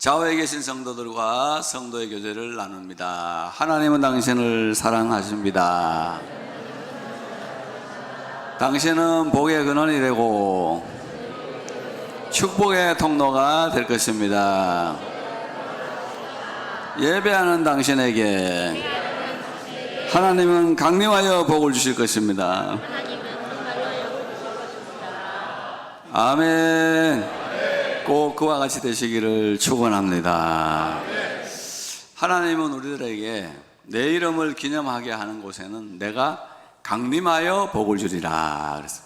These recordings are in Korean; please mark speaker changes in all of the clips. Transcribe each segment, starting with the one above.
Speaker 1: 좌우에 계신 성도들과 성도의 교제를 나눕니다. 하나님은 당신을 사랑하십니다. 당신은 복의 근원이 되고 축복의 통로가 될 것입니다. 예배하는 당신에게 하나님은 강림하여 복을 주실 것입니다. 아멘. 꼭 그와 같이 되시기를 축원합니다. 하나님은 우리들에게 내 이름을 기념하게 하는 곳에는 내가 강림하여 복을 주리라. 그래서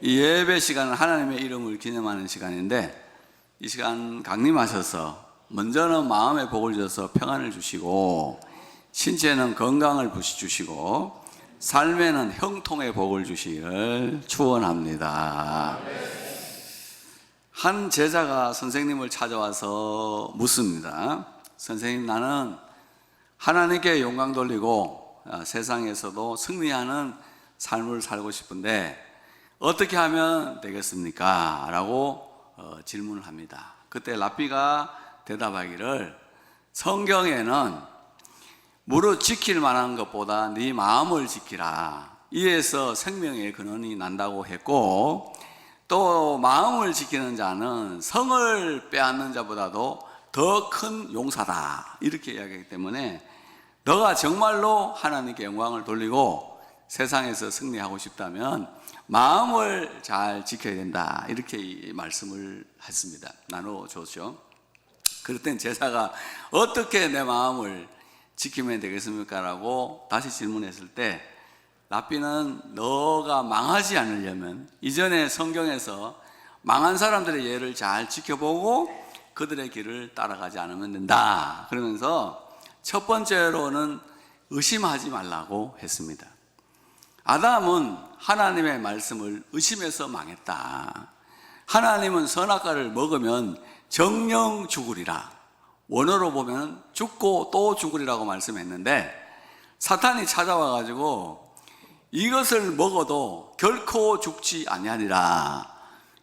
Speaker 1: 이 예배 시간은 하나님의 이름을 기념하는 시간인데 이 시간 강림하셔서 먼저는 마음의 복을 주셔서 평안을 주시고 신체는 건강을 주시고 삶에는 형통의 복을 주시기를 축원합니다. 한 제자가 선생님을 찾아와서 묻습니다. 선생님, 나는 하나님께 영광 돌리고 아, 세상에서도 승리하는 삶을 살고 싶은데 어떻게 하면 되겠습니까? 라고 어, 질문을 합니다. 그때 랍비가 대답하기를 성경에는 무릇 지킬 만한 것보다 네 마음을 지키라. 이에서 생명의 근원이 난다고 했고 또 마음을 지키는 자는 성을 빼앗는 자보다도 더 큰 용사다. 이렇게 이야기하기 때문에 너가 정말로 하나님께 영광을 돌리고 세상에서 승리하고 싶다면 마음을 잘 지켜야 된다. 이렇게 이 말씀을 했습니다. 나눠 줬죠. 그럴 땐 제사가 어떻게 내 마음을 지키면 되겠습니까? 라고 다시 질문했을 때 랍비는 너가 망하지 않으려면 이전에 성경에서 망한 사람들의 예를 잘 지켜보고 그들의 길을 따라가지 않으면 된다. 그러면서 첫 번째로는 의심하지 말라고 했습니다. 아담은 하나님의 말씀을 의심해서 망했다. 하나님은 선악과를 먹으면 정령 죽으리라. 원어로 보면 죽고 또 죽으리라고 말씀했는데 사탄이 찾아와 가지고 이것을 먹어도 결코 죽지 아니하리라.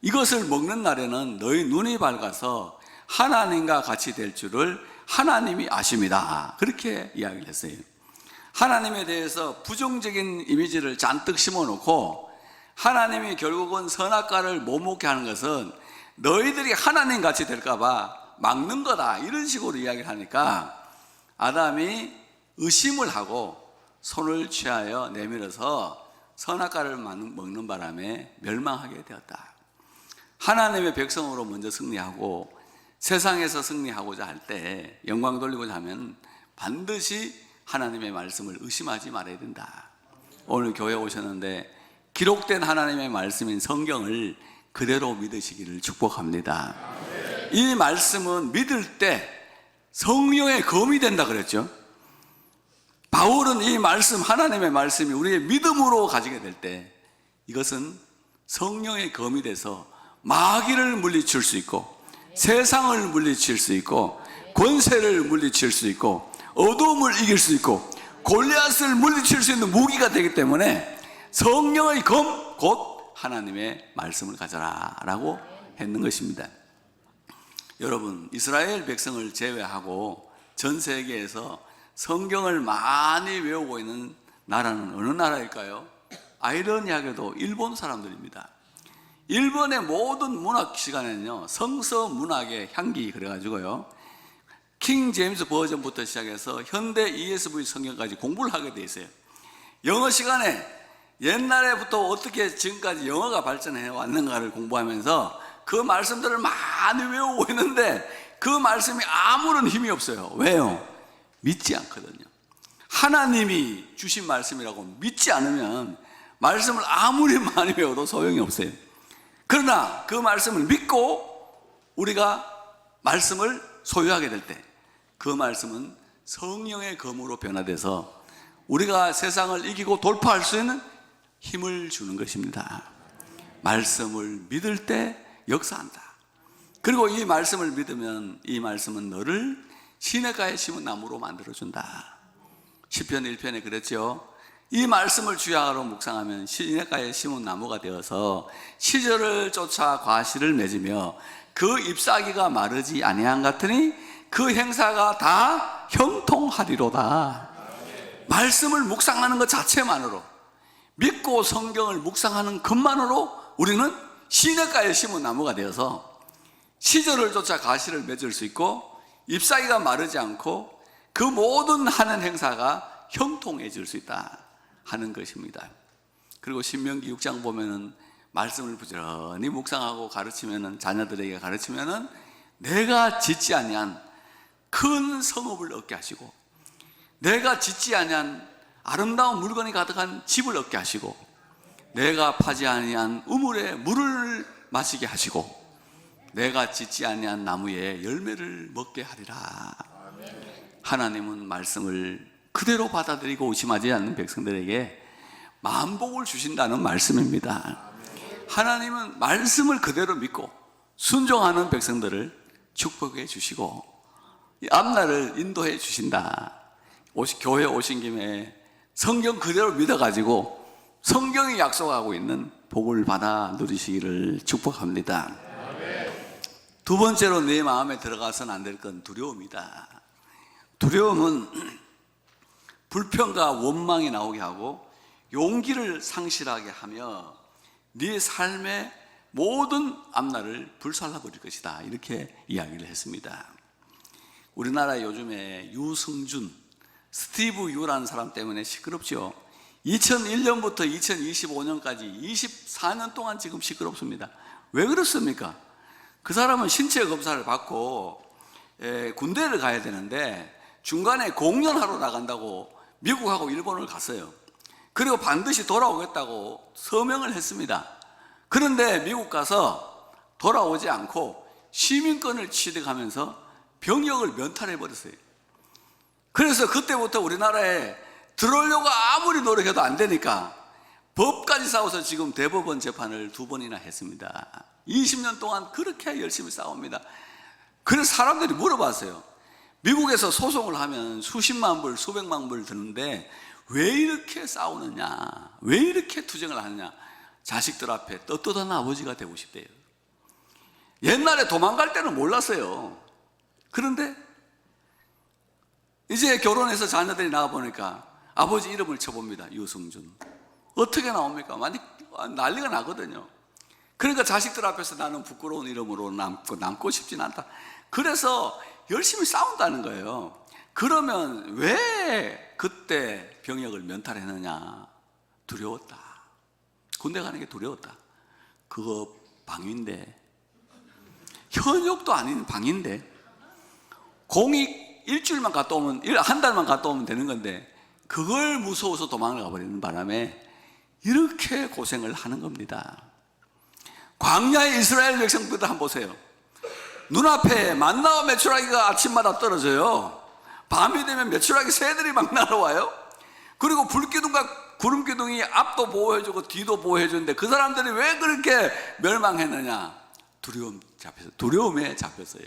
Speaker 1: 이것을 먹는 날에는 너희 눈이 밝아서 하나님과 같이 될 줄을 하나님이 아십니다. 그렇게 이야기를 했어요. 하나님에 대해서 부정적인 이미지를 잔뜩 심어놓고 하나님이 결국은 선악과를 못 먹게 하는 것은 너희들이 하나님 같이 될까봐 막는 거다. 이런 식으로 이야기를 하니까 아담이 의심을 하고 손을 취하여 내밀어서 선악과를 먹는 바람에 멸망하게 되었다. 하나님의 백성으로 먼저 승리하고 세상에서 승리하고자 할 때 영광 돌리고자 하면 반드시 하나님의 말씀을 의심하지 말아야 된다. 오늘 교회 오셨는데 기록된 하나님의 말씀인 성경을 그대로 믿으시기를 축복합니다. 이 말씀은 믿을 때 성령의 검이 된다 그랬죠. 바울은 이 말씀, 하나님의 말씀이 우리의 믿음으로 가지게 될 때 이것은 성령의 검이 돼서 마귀를 물리칠 수 있고 세상을 물리칠 수 있고 권세를 물리칠 수 있고 어둠을 이길 수 있고 골리앗을 물리칠 수 있는 무기가 되기 때문에 성령의 검 곧 하나님의 말씀을 가져라라고 했는 것입니다. 여러분 이스라엘 백성을 제외하고 전 세계에서 성경을 많이 외우고 있는 나라는 어느 나라일까요? 아이러니하게도 일본 사람들입니다. 일본의 모든 문학 시간에는요, 성서 문학의 향기 그래가지고요, 킹 제임스 버전부터 시작해서 현대 ESV 성경까지 공부를 하게 돼 있어요. 영어 시간에 옛날에부터 어떻게 지금까지 영어가 발전해 왔는가를 공부하면서 그 말씀들을 많이 외우고 있는데 그 말씀이 아무런 힘이 없어요. 왜요? 믿지 않거든요. 하나님이 주신 말씀이라고 믿지 않으면 말씀을 아무리 많이 외워도 소용이 없어요. 그러나 그 말씀을 믿고 우리가 말씀을 소유하게 될 때 그 말씀은 성령의 검으로 변화돼서 우리가 세상을 이기고 돌파할 수 있는 힘을 주는 것입니다. 말씀을 믿을 때 역사한다. 그리고 이 말씀을 믿으면 이 말씀은 너를 시냇가에 심은 나무로 만들어준다. 10편 1편에 그랬죠. 이 말씀을 주야로 묵상하면 시냇가에 심은 나무가 되어서 시절을 쫓아 과실을 맺으며 그 잎사귀가 마르지 아니한 같으니 그 행사가 다 형통하리로다. 말씀을 묵상하는 것 자체만으로 믿고 성경을 묵상하는 것만으로 우리는 시냇가에 심은 나무가 되어서 시절을 쫓아 가시를 맺을 수 있고 잎사귀가 마르지 않고 그 모든 하는 행사가 형통해질 수 있다 하는 것입니다. 그리고 신명기 6장 보면은 말씀을 부지런히 묵상하고 가르치면은 자녀들에게 가르치면은 내가 짓지 아니한 큰 성읍을 얻게 하시고 내가 짓지 아니한 아름다운 물건이 가득한 집을 얻게 하시고 내가 파지 아니한 우물에 물을 마시게 하시고 내가 짓지 아니한 나무에 열매를 먹게 하리라. 하나님은 말씀을 그대로 받아들이고 의심하지 않는 백성들에게 만복을 주신다는 말씀입니다. 하나님은 말씀을 그대로 믿고 순종하는 백성들을 축복해 주시고 이 앞날을 인도해 주신다. 오시, 교회 오신 김에 성경 그대로 믿어가지고 성경이 약속하고 있는 복을 받아 누리시기를 축복합니다. 두 번째로 내 마음에 들어가서는 안 될 건 두려움이다. 두려움은 불평과 원망이 나오게 하고 용기를 상실하게 하며 네 삶의 모든 앞날을 불살라 버릴 것이다. 이렇게 이야기를 했습니다. 우리나라 요즘에 유승준, 스티브 유라는 사람 때문에 시끄럽죠. 2001년부터 2025년까지 24년 동안 지금 시끄럽습니다. 왜 그렇습니까? 그 사람은 신체 검사를 받고 에, 군대를 가야 되는데 중간에 공연하러 나간다고 미국하고 일본을 갔어요. 그리고 반드시 돌아오겠다고 서명을 했습니다. 그런데 미국 가서 돌아오지 않고 시민권을 취득하면서 병역을 면탈해 버렸어요. 그래서 그때부터 우리나라에 들어오려고 아무리 노력해도 안 되니까 법까지 싸워서 지금 대법원 재판을 두 번이나 했습니다. 20년 동안 그렇게 열심히 싸웁니다. 그래서 사람들이 물어봤어요. 미국에서 소송을 하면 수십만 불, 수백만 불 드는데 왜 이렇게 싸우느냐? 왜 이렇게 투쟁을 하느냐? 자식들 앞에 떳떳한 아버지가 되고 싶대요. 옛날에 도망갈 때는 몰랐어요. 그런데 이제 결혼해서 자녀들이 나와보니까 아버지 이름을 쳐봅니다. 유승준. 어떻게 나옵니까? 많이 난리가 나거든요. 그러니까 자식들 앞에서 나는 부끄러운 이름으로 남고, 남고 싶진 않다. 그래서 열심히 싸운다는 거예요. 그러면 왜 그때 병역을 면탈했느냐? 두려웠다. 군대 가는 게 두려웠다. 그거 방위인데. 현역도 아닌 방위인데. 공익 일주일만 갔다 오면, 일- 한 달만 갔다 오면 되는 건데, 그걸 무서워서 도망을 가버리는 바람에 이렇게 고생을 하는 겁니다. 광야의 이스라엘 백성들 한번 보세요. 눈앞에 만나와 메추라기가 아침마다 떨어져요. 밤이 되면 메추라기 새들이 막 날아와요. 그리고 불기둥과 구름기둥이 앞도 보호해주고 뒤도 보호해주는데 그 사람들이 왜 그렇게 멸망했느냐? 두려움 잡혀서 두려움에 잡혔어요.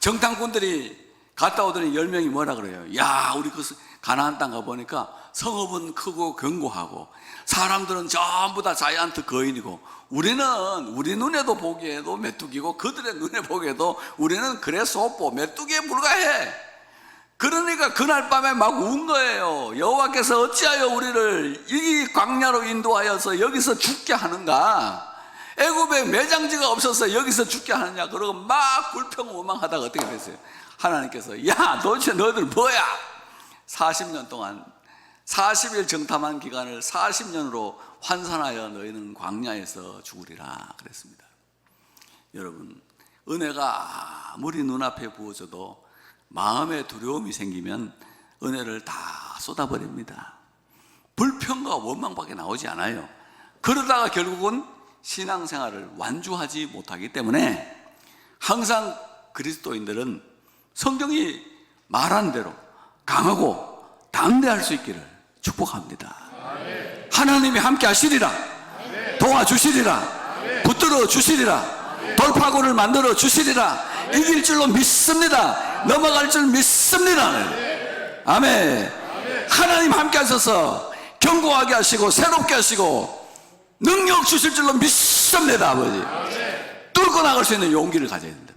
Speaker 1: 정탐꾼들이 갔다 오더니 열 명이 뭐라 그래요? 야, 우리 그 가나안 땅 가보니까 성읍은 크고 견고하고 사람들은 전부 다 자이언트 거인이고 우리는 우리 눈에도 보기에도 메뚜기고 그들의 눈에 보기에도 우리는 그래 소뽀 메뚜기에 불과해. 그러니까 그날 밤에 막 운 거예요. 여호와께서 어찌하여 우리를 이 광야로 인도하여서 여기서 죽게 하는가? 애굽에 매장지가 없어서 여기서 죽게 하느냐? 그러고 막 불평원망하다가 어떻게 됐어요? 하나님께서 야 도대체 너희들 뭐야? 40년 동안 40일 정탐한 기간을 40년으로 환산하여 너희는 광야에서 죽으리라 그랬습니다. 여러분 은혜가 아무리 눈앞에 부어져도 마음에 두려움이 생기면 은혜를 다 쏟아버립니다. 불평과 원망밖에 나오지 않아요. 그러다가 결국은 신앙생활을 완주하지 못하기 때문에 항상 그리스도인들은 성경이 말한 대로 강하고 담대할 수 있기를 축복합니다. 하나님이 함께 하시리라. 도와주시리라. 붙들어 주시리라. 돌파구를 만들어 주시리라. 이길 줄로 믿습니다. 넘어갈 줄 믿습니다. 아멘. 하나님 함께 하셔서 견고하게 하시고 새롭게 하시고 능력 주실 줄로 믿습니다, 아버지. 뚫고 끌고 나갈 수 있는 용기를 가져야 된다.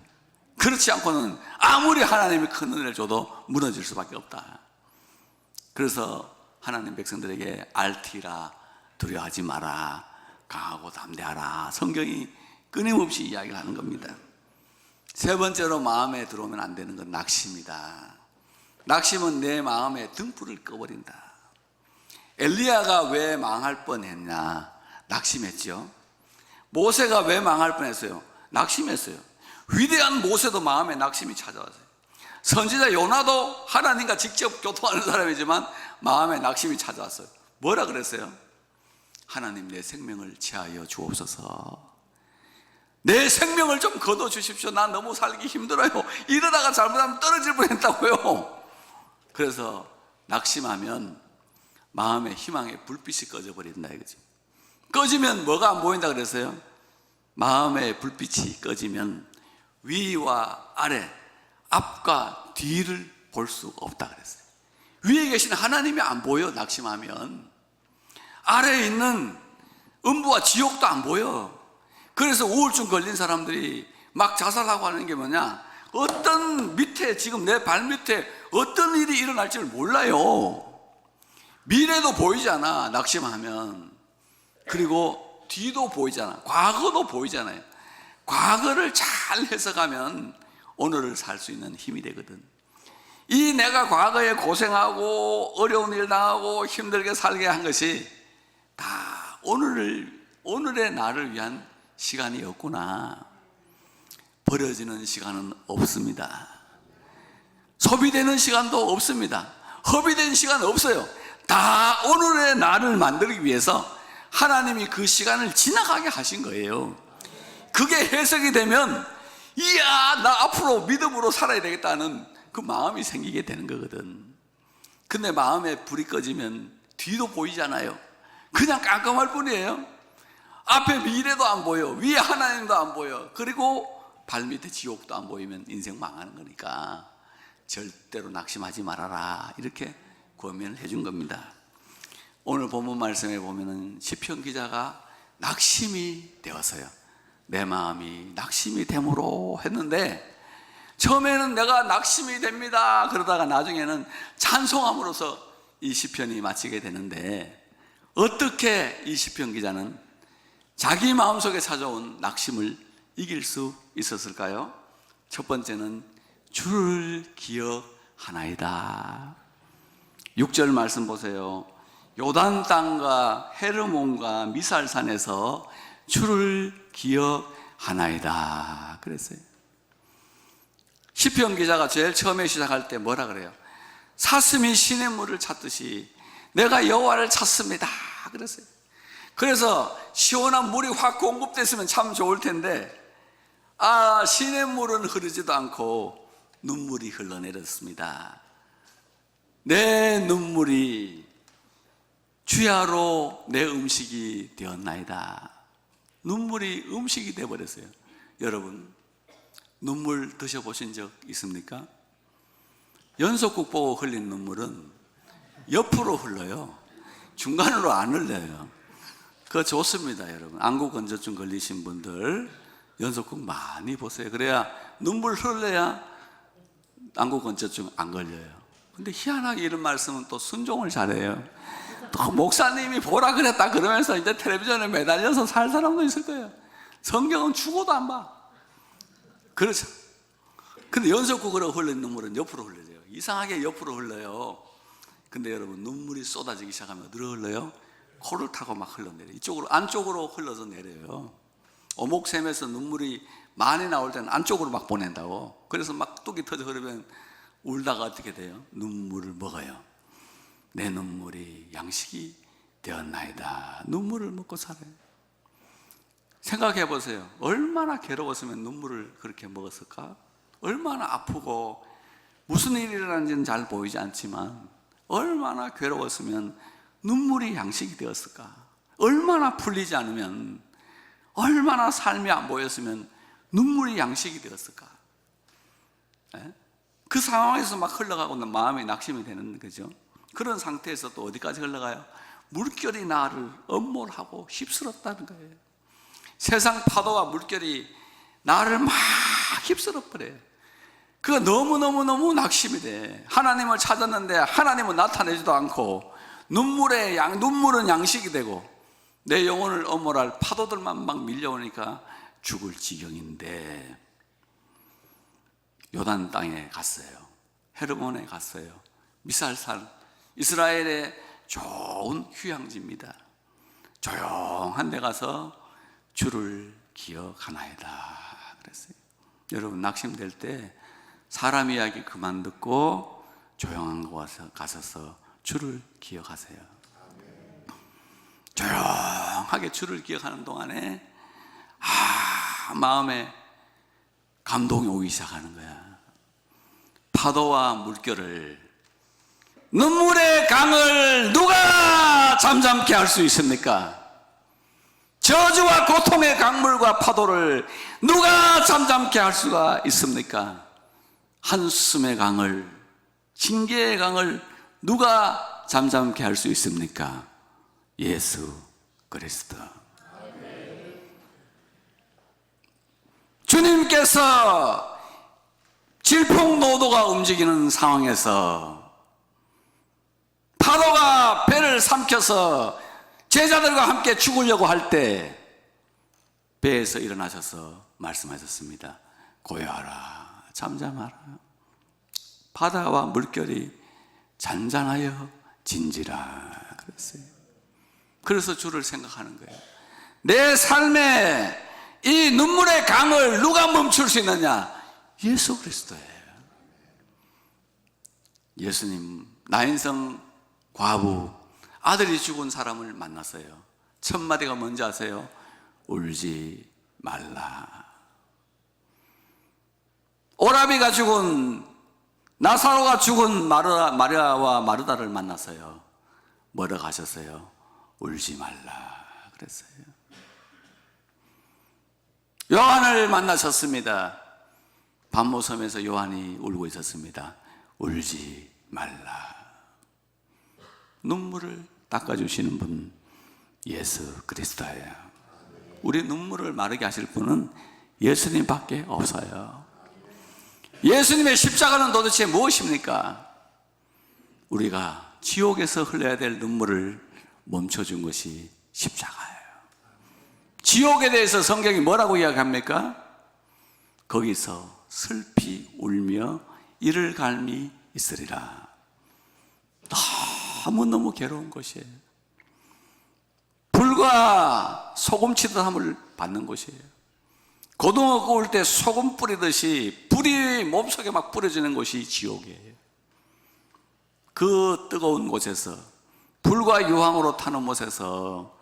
Speaker 1: 그렇지 않고는 아무리 하나님이 큰 은혜를 줘도 무너질 수밖에 없다. 그래서 하나님 백성들에게 알티라 두려워하지 마라 강하고 담대하라 성경이 끊임없이 이야기를 하는 겁니다. 세 번째로 마음에 들어오면 안 되는 건 낙심이다. 낙심은 내 마음에 등불을 꺼버린다. 엘리야가 왜 망할 뻔했냐? 낙심했죠. 모세가 왜 망할 뻔했어요? 낙심했어요. 위대한 모세도 마음에 낙심이 찾아왔어요. 선지자 요나도 하나님과 직접 교통하는 사람이지만 마음에 낙심이 찾아왔어요. 뭐라 그랬어요? 하나님 내 생명을 지하여 주옵소서. 내 생명을 좀 거둬 주십시오. 난 너무 살기 힘들어요. 이러다가 잘못하면 떨어질 뻔했다고요. 그래서 낙심하면 마음의 희망의 불빛이 꺼져 버린다 이거죠. 꺼지면 뭐가 안 보인다 그랬어요? 마음의 불빛이 꺼지면 위와 아래, 앞과 뒤를 볼 수 없다 그랬어요. 위에 계신 하나님이 안 보여 낙심하면 아래에 있는 음부와 지옥도 안 보여. 그래서 우울증 걸린 사람들이 막 자살하고 하는 게 뭐냐? 어떤 밑에 지금 내 발 밑에 어떤 일이 일어날지를 몰라요. 미래도 보이잖아. 낙심하면. 그리고 뒤도 보이잖아. 과거도 보이잖아요. 과거를 잘 해석하면 오늘을 살 수 있는 힘이 되거든. 이 내가 과거에 고생하고 어려운 일 당하고 힘들게 살게 한 것이 다 오늘을 오늘의 나를 위한 시간이었구나. 버려지는 시간은 없습니다. 소비되는 시간도 없습니다. 허비된 시간 없어요. 다 오늘의 나를 만들기 위해서 하나님이 그 시간을 지나가게 하신 거예요. 그게 해석이 되면 이야 나 앞으로 믿음으로 살아야 되겠다는 그 마음이 생기게 되는 거거든. 근데 마음에 불이 꺼지면 뒤도 보이잖아요. 그냥 깜깜할 뿐이에요. 앞에 미래도 안 보여. 위에 하나님도 안 보여. 그리고 발밑에 지옥도 안 보이면 인생 망하는 거니까 절대로 낙심하지 말아라. 이렇게 권면을 해준 겁니다. 오늘 본문 말씀에 보면은 시편 기자가 낙심이 되어서요. 내 마음이 낙심이 됨으로 했는데 처음에는 내가 낙심이 됩니다. 그러다가 나중에는 찬송함으로써 이 시편이 마치게 되는데 어떻게 이 시편 기자는 자기 마음속에 찾아온 낙심을 이길 수 있었을까요? 첫 번째는 주를 기억하나이다. 6절 말씀 보세요. 요단 땅과 헤르몬과 미살산에서 주를 기억하나이다. 그랬어요. 시편 기자가 제일 처음에 시작할 때 뭐라 그래요? 사슴이 신의 물을 찾듯이 내가 여호와를 찾습니다. 그랬어요. 그래서 시원한 물이 확 공급됐으면 참 좋을 텐데 아 신의 물은 흐르지도 않고 눈물이 흘러내렸습니다. 내 눈물이 주야로 내 음식이 되었나이다. 눈물이 음식이 되어버렸어요. 여러분, 눈물 드셔 보신 적 있습니까? 연속국 보고 흘린 눈물은 옆으로 흘러요. 중간으로 안 흘려요. 그거 좋습니다, 여러분. 안구 건조증 걸리신 분들 연속국 많이 보세요. 그래야 눈물 흘려야 안구 건조증 안 걸려요. 근데 희한하게 이런 말씀은 또 순종을 잘해요. 또 목사님이 보라 그랬다 그러면서 이제 텔레비전에 매달려서 살 사람도 있을 거예요. 성경은 죽어도 안 봐. 그렇죠. 근데 연속국으로 흘린 눈물은 옆으로 흘려져요. 이상하게 옆으로 흘러요. 근데 여러분 눈물이 쏟아지기 시작하면 어디로 흘러요? 코를 타고 막 흘러내려요. 이쪽으로 안쪽으로 흘러서 내려요. 오목샘에서 눈물이 많이 나올 때는 안쪽으로 막 보낸다고. 그래서 막 뚝이 터져 흐르면 울다가 어떻게 돼요? 눈물을 먹어요. 내 눈물이 양식이 되었나이다. 눈물을 먹고 살아요. 생각해 보세요. 얼마나 괴로웠으면 눈물을 그렇게 먹었을까? 얼마나 아프고 무슨 일이 일어나는지는 잘 보이지 않지만 얼마나 괴로웠으면 눈물이 양식이 되었을까? 얼마나 풀리지 않으면 얼마나 삶이 안 보였으면 눈물이 양식이 되었을까? 예? 그 상황에서 막 흘러가고 마음이 낙심이 되는 거죠. 그런 상태에서 또 어디까지 흘러가요? 물결이 나를 엄몰하고 휩쓸었다는 거예요. 세상 파도와 물결이 나를 막 휩쓸어 버려요. 그거 너무너무너무 낙심이 돼. 하나님을 찾았는데 하나님은 나타내지도 않고 눈물에 양, 눈물은 양식이 되고 내 영혼을 엄몰할 파도들만 막 밀려오니까 죽을 지경인데 요단 땅에 갔어요. 헤르몬에 갔어요. 미살산 이스라엘의 좋은 휴양지입니다. 조용한 데 가서 주를 기억하나이다 그랬어요. 여러분 낙심될 때 사람 이야기 그만 듣고 조용한 곳에 가서서 주를 기억하세요. 조용하게 주를 기억하는 동안에 아 마음에 감동이 오기 시작하는 거야. 파도와 물결을 눈물의 강을 누가 잠잠케 할 수 있습니까? 저주와 고통의 강물과 파도를 누가 잠잠케 할 수가 있습니까? 한숨의 강을, 징계의 강을 누가 잠잠케 할 수 있습니까? 예수 그리스도. 주님께서 질풍노도가 움직이는 상황에서 파도가 배를 삼켜서 제자들과 함께 죽으려고 할 때 배에서 일어나셔서 말씀하셨습니다. 고요하라, 잠잠하라. 바다와 물결이 잔잔하여 진지라 그랬어요. 그래서 주를 생각하는 거예요. 내 삶에 이 눈물의 강을 누가 멈출 수 있느냐? 예수 그리스도예요. 예수님 나인성 과부 아들이 죽은 사람을 만났어요. 첫 마디가 뭔지 아세요? 울지 말라. 오라비가 죽은 나사로가 죽은 마르, 마리아와 마르다를 만났어요. 뭐라 가셨어요? 울지 말라 그랬어요. 요한을 만나셨습니다. 반모섬에서 요한이 울고 있었습니다. 울지 말라. 눈물을 닦아주시는 분 예수 그리스도예요. 우리 눈물을 마르게 하실 분은 예수님밖에 없어요. 예수님의 십자가는 도대체 무엇입니까? 우리가 지옥에서 흘려야 될 눈물을 멈춰준 것이 십자가예요. 지옥에 대해서 성경이 뭐라고 이야기합니까? 거기서 슬피 울며 이를 갈미 있으리라. 너무너무 괴로운 것이에요. 불과 소금 치듯 함을 받는 것이에요. 고등어 구울 때 소금 뿌리듯이 불이 몸속에 막 뿌려지는 곳이 지옥이에요. 그 뜨거운 곳에서 불과 유황으로 타는 곳에서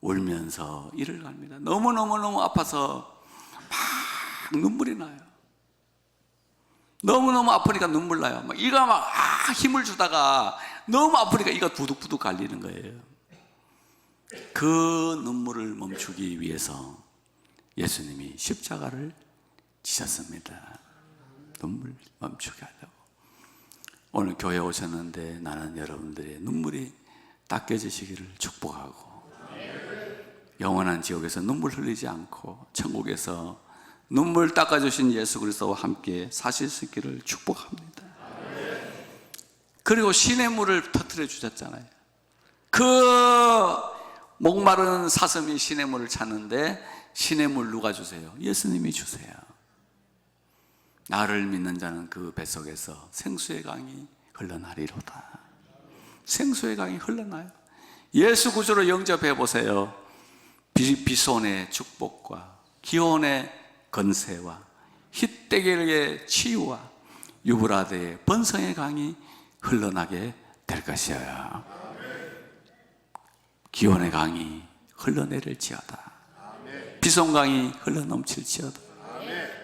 Speaker 1: 울면서 이를 갑니다. 너무너무너무 아파서 막 눈물이 나요. 너무너무 아프니까 눈물 나요. 막 이가 막 아, 힘을 주다가 너무 아프니까 이가 부득부득 갈리는 거예요. 그 눈물을 멈추기 위해서 예수님이 십자가를 지셨습니다. 눈물 멈추게 하려고. 오늘 교회 오셨는데 나는 여러분들의 눈물이 닦여지시기를 축복하고 영원한 지옥에서 눈물 흘리지 않고 천국에서 눈물 닦아주신 예수 그리스도와 함께 사실 수 있기를 축복합니다. 그리고 신의 물을 터뜨려 주셨잖아요. 그 목마른 사슴이 신의 물을 찾는데 신의 물 누가 주세요? 예수님이 주세요. 나를 믿는 자는 그 뱃속에서 생수의 강이 흘러나리로다. 생수의 강이 흘러나요. 예수 구주로 영접해 보세요. 비, 비손의 축복과 기온의 건세와 히데겔의 치유와 유브라데의 번성의 강이 흘러나게 될 것이어요. 기온의 강이 흘러내릴지어다. 비손 강이 흘러 넘칠지어다.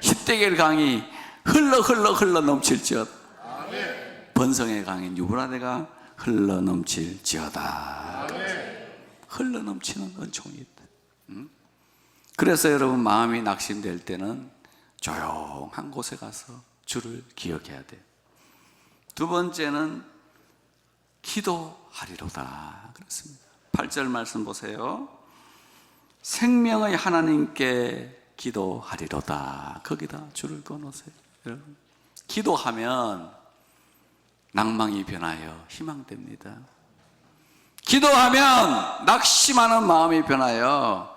Speaker 1: 히데겔 강이 흘러 흘러 흘러 넘칠지어다. 번성의 강인 유브라데가 흘러 넘칠지어다. 흘러 넘치는 은총이 있다. 응? 그래서 여러분 마음이 낙심될 때는 조용한 곳에 가서 주를 기억해야 돼요. 두 번째는 기도하리로다. 그렇습니다. 8절 말씀 보세요. 생명의 하나님께 기도하리로다. 거기다 줄을 꺼놓으세요. 여러분. 기도하면 낭망이 변하여 희망됩니다. 기도하면 낙심하는 마음이 변하여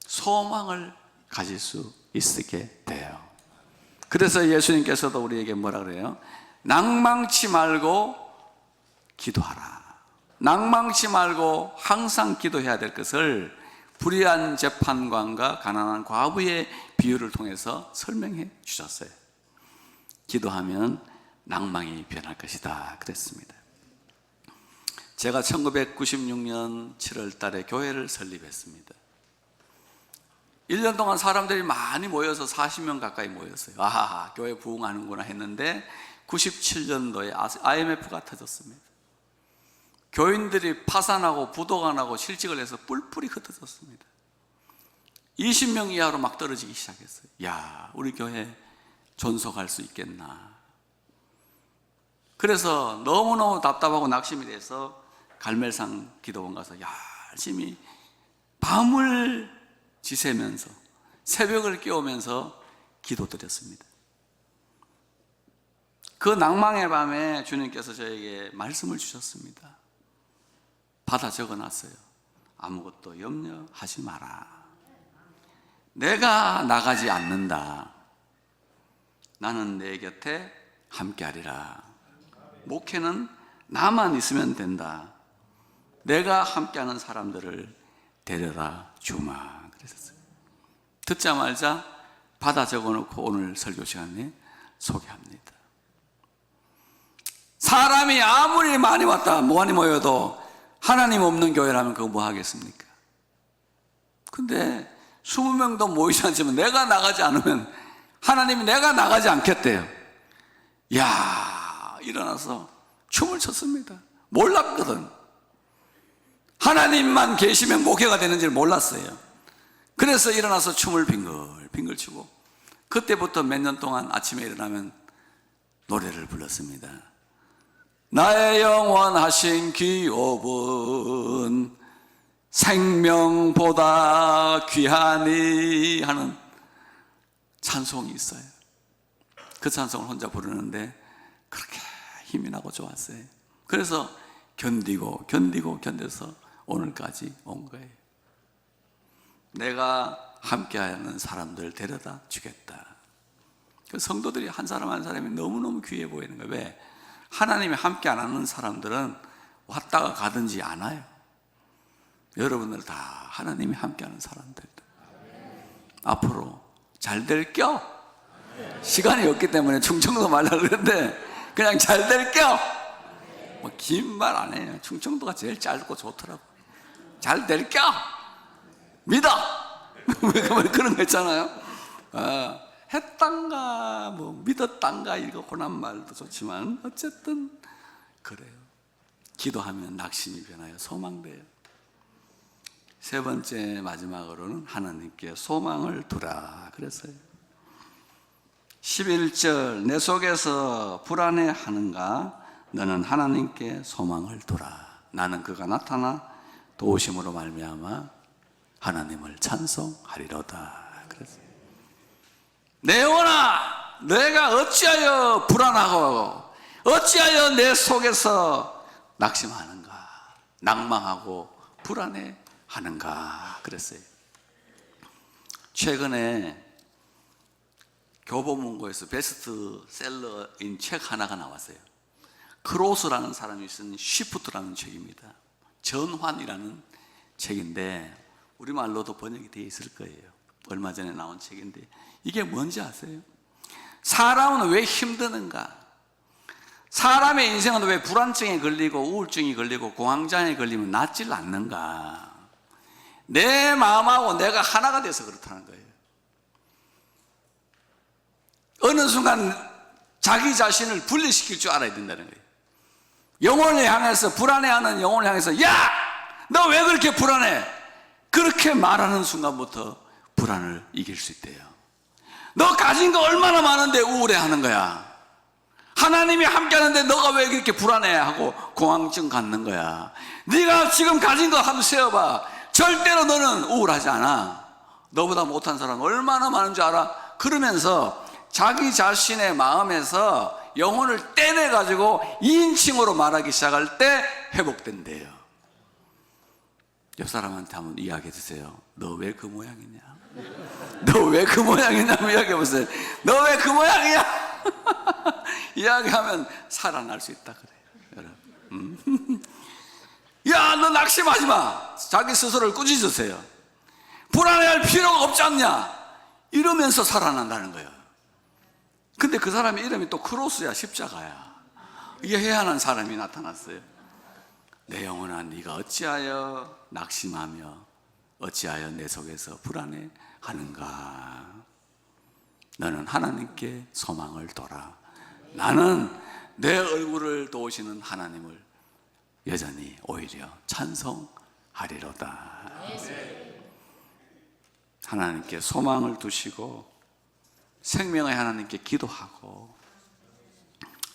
Speaker 1: 소망을 가질 수 있게 돼요. 그래서 예수님께서도 우리에게 뭐라 그래요? 낭망치 말고 기도하라. 낭망치 말고 항상 기도해야 될 것을 불의한 재판관과 가난한 과부의 비유를 통해서 설명해 주셨어요. 기도하면 낭망이 변할 것이다. 그랬습니다. 제가 1996년 7월 달에 교회를 설립했습니다. 1년 동안 사람들이 많이 모여서 40명 가까이 모였어요. 아, 교회 부흥하는구나 했는데 97년도에 IMF가 터졌습니다. 교인들이 파산하고 부도가 나고 실직을 해서 뿔뿔이 흩어졌습니다. 20명 이하로 막 떨어지기 시작했어요. 야, 우리 교회 존속할 수 있겠나. 그래서 너무너무 답답하고 낙심이 돼서 갈멜산 기도원 가서 열심히 밤을 지새면서 새벽을 깨우면서 기도드렸습니다. 그 낭망의 밤에 주님께서 저에게 말씀을 주셨습니다. 받아 적어 놨어요. 아무것도 염려하지 마라. 내가 나가지 않는다. 나는 내 곁에 함께하리라. 목회는 나만 있으면 된다. 내가 함께하는 사람들을 데려다 주마. 그랬었어요. 듣자마자 받아 적어놓고 오늘 설교 시간에 소개합니다. 사람이 아무리 많이 왔다, 많이 모여도 하나님 없는 교회라면 그거 뭐 하겠습니까? 근데 20명도 모이지 않지만 내가 나가지 않으면 하나님이 내가 나가지 않겠대요. 야 일어나서 춤을 췄습니다. 몰랐거든. 하나님만 계시면 목회가 되는지 몰랐어요. 그래서 일어나서 춤을 빙글 빙글 추고 그때부터 몇 년 동안 아침에 일어나면 노래를 불렀습니다. 나의 영원하신 기업은 생명보다 귀하니 하는 찬송이 있어요. 그 찬송을 혼자 부르는데 그렇게 힘이 나고 좋았어요. 그래서 견디고 견디고 견뎌서 오늘까지 온 거예요. 내가 함께하는 사람들 데려다 주겠다. 그 성도들이 한 사람 한 사람이 너무너무 귀해 보이는 거예요. 왜? 하나님이 함께 안 하는 사람들은 왔다가 가든지 않아요. 여러분들 다 하나님이 함께 하는 사람들. 앞으로 잘 될 겨? 시간이 없기 때문에 충청도 말하려 그랬는데 그냥 잘 될 겨? 뭐 긴 말 안 해요. 충청도가 제일 짧고 좋더라고. 잘 될 겨? 믿어! 왜 그런 거 있잖아요. 아, 했단가, 뭐, 믿었단가, 이거 고난 말도 좋지만, 어쨌든, 그래요. 기도하면 낙심이 변하여 소망돼요. 세 번째, 마지막으로는 하나님께 소망을 두라. 그랬어요. 11절, 내 속에서 불안해 하는가? 너는 하나님께 소망을 두라. 나는 그가 나타나 도우심으로 말미암아 하나님을 찬송하리로다. 내 영혼아, 내가 어찌하여 불안하고 어찌하여 내 속에서 낙심하는가, 낭망하고 불안해 하는가 그랬어요. 최근에 교보문고에서 베스트셀러인 책 하나가 나왔어요. 크로스라는 사람이 쓴 쉬프트라는 책입니다. 전환이라는 책인데 우리말로도 번역이 되어 있을 거예요. 얼마 전에 나온 책인데 이게 뭔지 아세요? 사람은 왜 힘드는가? 사람의 인생은 왜 불안증에 걸리고 우울증이 걸리고 공황장애 걸리면 낫질 않는가? 내 마음하고 내가 하나가 돼서 그렇다는 거예요. 어느 순간 자기 자신을 분리시킬 줄 알아야 된다는 거예요. 영혼을 향해서 불안해하는 영혼을 향해서 야, 너 왜 그렇게 불안해? 그렇게 말하는 순간부터 불안을 이길 수 있대요. 너 가진 거 얼마나 많은데 우울해 하는 거야. 하나님이 함께 하는데 너가 왜 그렇게 불안해 하고 공황증 갖는 거야. 네가 지금 가진 거 한번 세어봐. 절대로 너는 우울하지 않아. 너보다 못한 사람 얼마나 많은 줄 알아? 그러면서 자기 자신의 마음에서 영혼을 떼내 가지고 2인칭으로 말하기 시작할 때 회복된대요. 옆 사람한테 한번 이야기해 주세요. 너 왜 그 모양이냐? 너 왜 그 모양이냐? 이야기해 보세요. 너 왜 그 모양이야? 이야기하면 살아날 수 있다 그래요. 여러분. 음. 야, 너 낙심하지 마. 자기 스스로를 꾸짖으세요. 불안해할 필요가 없지 않냐? 이러면서 살아난다는 거예요. 근데 그 사람의 이름이 또 크로스야, 십자가야. 이게 해안한 사람이 나타났어요. 내 영혼아, 네가 어찌하여 낙심하며 어찌하여 내 속에서 불안해 하는가? 너는 하나님께 소망을 둬라. 나는 내 얼굴을 도우시는 하나님을 여전히 오히려 찬송하리로다. 하나님께 소망을 두시고 생명의 하나님께 기도하고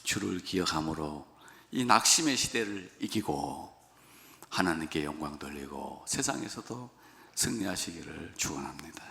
Speaker 1: 주를 기억함으로 이 낙심의 시대를 이기고 하나님께 영광 돌리고 세상에서도 승리하시기를 축원합니다.